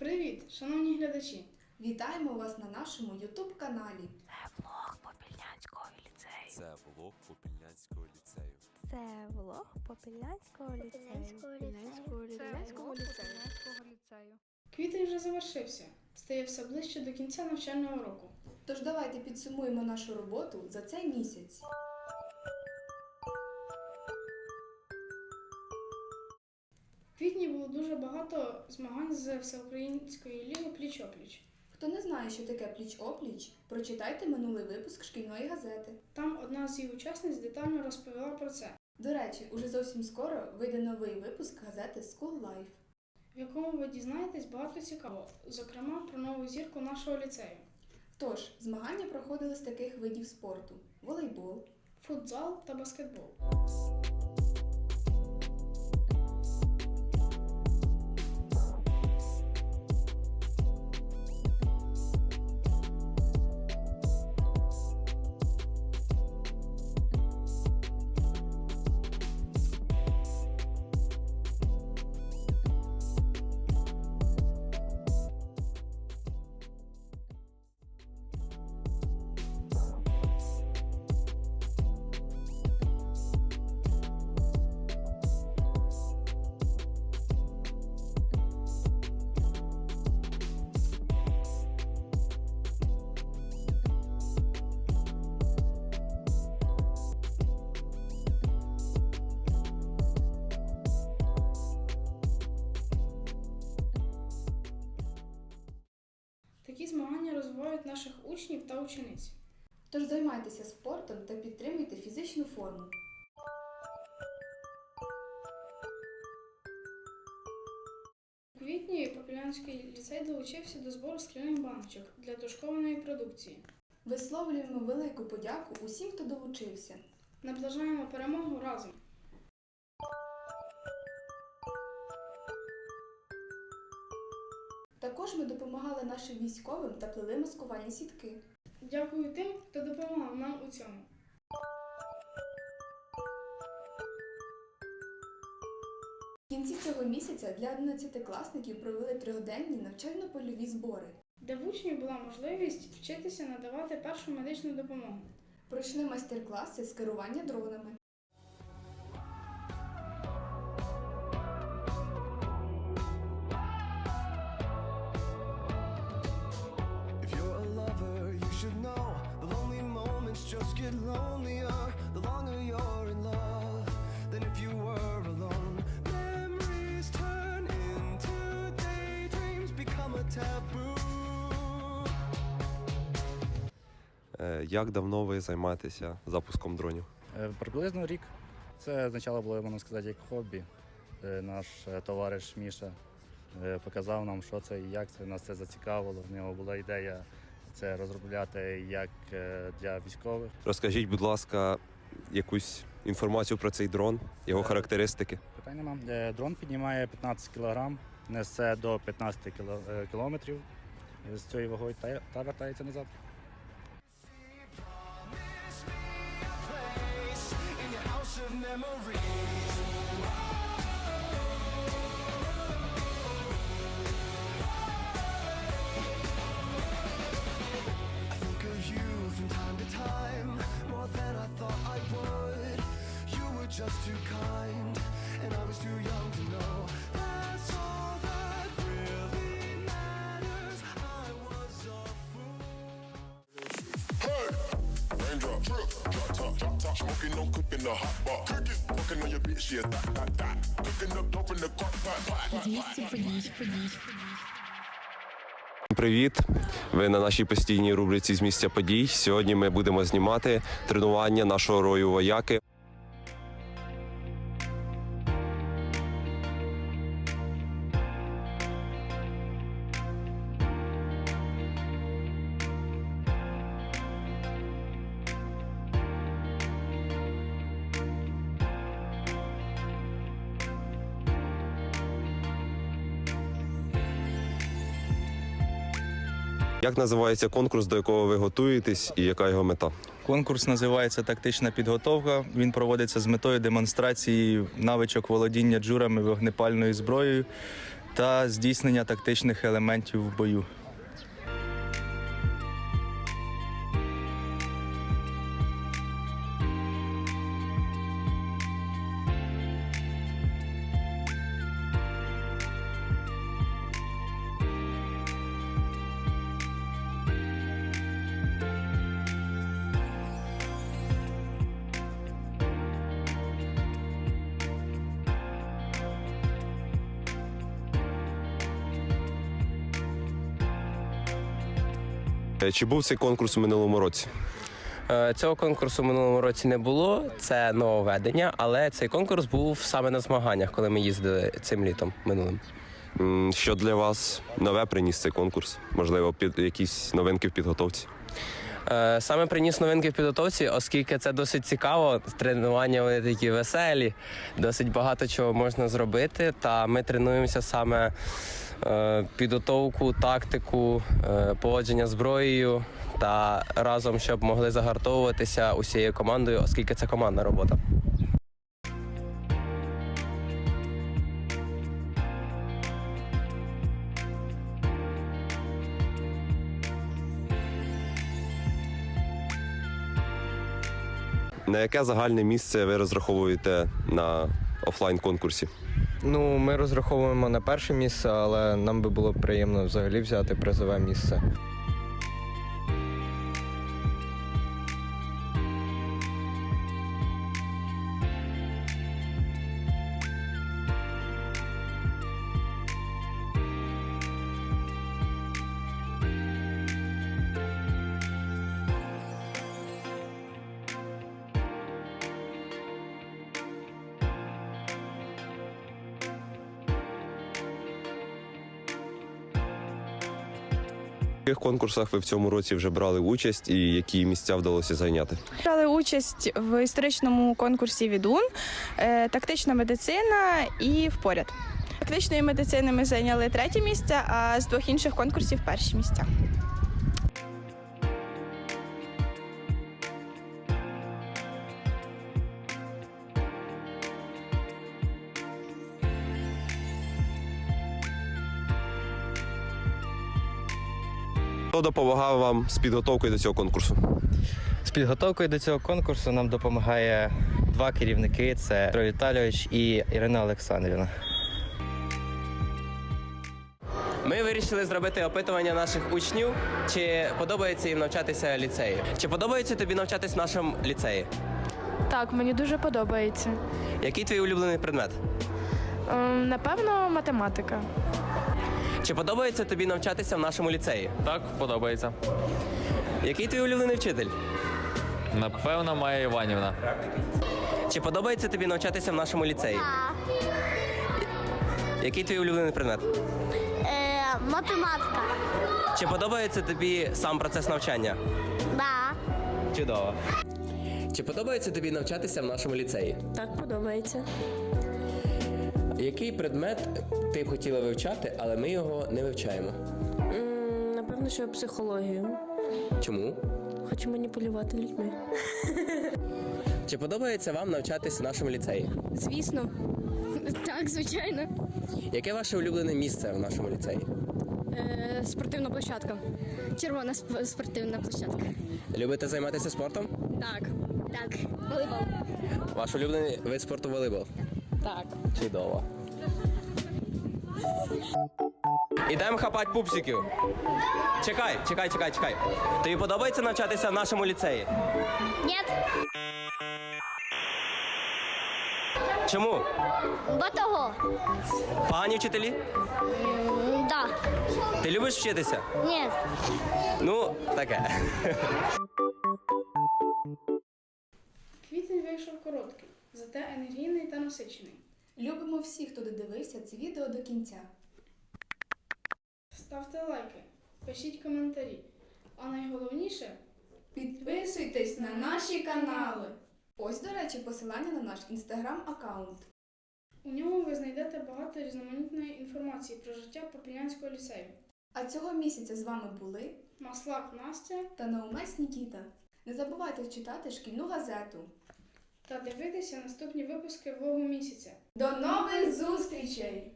Привіт, шановні глядачі! Вітаємо вас на нашому YouTube каналі. Це влог Попільнянського ліцею. Це влог Попільнянського ліцею. Це Попільнянського Попільнянського ліцею. Квітень вже завершився, стає все ближче до кінця навчального року. Тож давайте підсумуємо нашу роботу за цей місяць. Квітні було дуже багато змагань з всеукраїнської ліги пліч-опліч. Хто не знає, що таке пліч-опліч, прочитайте минулий випуск шкільної газети. Там одна з її учасниць детально розповіла про це, До речі, уже зовсім скоро вийде новий випуск газети School Life. в якому ви дізнаєтесь багато цікавого, зокрема про нову зірку нашого ліцею. Тож, змагання проходили з таких видів спорту: волейбол, Футзал та баскетбол. Наших учнів та учениць. Тож займайтеся спортом та підтримуйте фізичну форму. У квітні Попілянський ліцей долучився до збору скляних баночок для тушкованої продукції. Висловлюємо велику подяку усім, хто долучився. Наближаємо перемогу разом. Також ми допомагали нашим військовим та плели маскувальні сітки. Дякую тим, хто допомагав нам у цьому. В кінці цього місяця для 11-класників провели трьохденні навчально-польові збори. Де в учнів була можливість вчитися надавати першу медичну допомогу. Пройшли майстер-класи з керування дронами. Should know the lonely moments just get lonelier the longer you're in love than if you were alone. Memories turn into daydreams, become a taboo. Е, Як давно ви займаєтеся запуском дронів? Е, Приблизно рік. Це спочатку було, можна сказати, як хобі. Е, Наш товариш Міша показав нам, що це і як це. Нас це зацікавило. В нього була ідея це розробляти як е, для військових. Розкажіть, будь ласка, якусь інформацію про цей дрон, його Е, характеристики. Питань нема. Е, Дрон піднімає 15 кг, несе до 15 е, кілометрів з цією вагою та, та вертається назад. Promise smoking, no cooking the hot pot. Cooking, fucking on your bitch, yeah, that, that, that. Cooking up dope in the crock pot. Привіт! Ви на нашій постійній рубриці з місця подій. Сьогодні ми будемо знімати тренування нашого рою вояки. Як називається конкурс, до якого ви готуєтесь, і яка його мета? Конкурс називається Тактична підготовка. Він проводиться з метою демонстрації навичок володіння джурами вогнепальною зброєю та здійснення тактичних елементів в бою. Чи був цей конкурс у минулому році? Е, Цього конкурсу в минулому році не було. Це нововведення, але цей конкурс був саме на змаганнях, коли ми їздили цим літом минулим. Що для вас нове приніс цей конкурс? Можливо, під якісь новинки в підготовці? Е, Саме приніс новинки в підготовці, оскільки це досить цікаво. Тренування вони такі веселі, досить багато чого можна зробити. Та ми тренуємося саме е, підготовку, тактику, е, поводження зброєю та разом, щоб могли загартовуватися усією командою, оскільки це командна робота. На яке загальне місце ви розраховуєте на офлайн конкурсі? Ну, ми розраховуємо на перше місце, але нам би було приємно взагалі взяти призове місце. Яких конкурсах ви в цьому році вже брали участь і які місця вдалося зайняти? Брали участь в історичному конкурсі Відун, е, тактична медицина і впоряд. Тактичної медицини ми зайняли третє місце, а з двох інших конкурсів перші місця. Хто допомагав вам з підготовкою до цього конкурсу? З підготовкою до цього конкурсу нам допомагає два керівники: це Петро Віталійович і Ірина Олександрівна. Ми вирішили зробити опитування наших учнів, чи подобається їм навчатися в ліцеї. Чи подобається тобі навчатись в нашому ліцеї? Так, мені дуже подобається. Який твій улюблений предмет? Ем, Напевно, математика. Чи подобається тобі навчатися в нашому ліцеї? Так, подобається. Який твій улюблений вчитель? Напевно, Майя Іванівна. Чи подобається тобі навчатися в нашому ліцеї? Який твій улюблений предмет? математика. Чи подобається тобі сам процес навчання? Да. Чудово. Чи подобається тобі навчатися в нашому ліцеї? Так подобається. Який предмет ти б хотіла вивчати, але ми його не вивчаємо? Напевно, що психологію. Чому? Хочу маніпулювати людьми. Чи подобається вам навчатися в нашому ліцеї? Звісно. Так, звичайно. Яке ваше улюблене місце в нашому ліцеї? Е, спортивна площадка. Червона сп- спортивна площадка. Любите займатися спортом? Так. Так. Волейбол. Ваш улюблений вид спорту волейбол? Так. Чудово. Ідемо хапати пупсиків. Чекай, чекай, чекай, чекай. Тобі подобається навчатися в нашому ліцеї? Ні. Чому? Бо того. Погані вчителі? Да. Ти любиш вчитися? Ні. Ну, таке. Квітень вийшов короткий, зате енергійний та насичений. Любимо всіх, хто додивився це відео до кінця. Ставте лайки, пишіть коментарі. А найголовніше Підписуйтесь на наші канали. Ось, до речі, посилання на наш інстаграм-аккаунт. у ньому ви знайдете багато різноманітної інформації про життя Попільнянського ліцею. А цього місяця з вами були Маслак Настя та Наумець Нікіта. Не забувайте читати шкільну газету. Та дивитися наступні випуски влогу місяця. До нових зустрічей!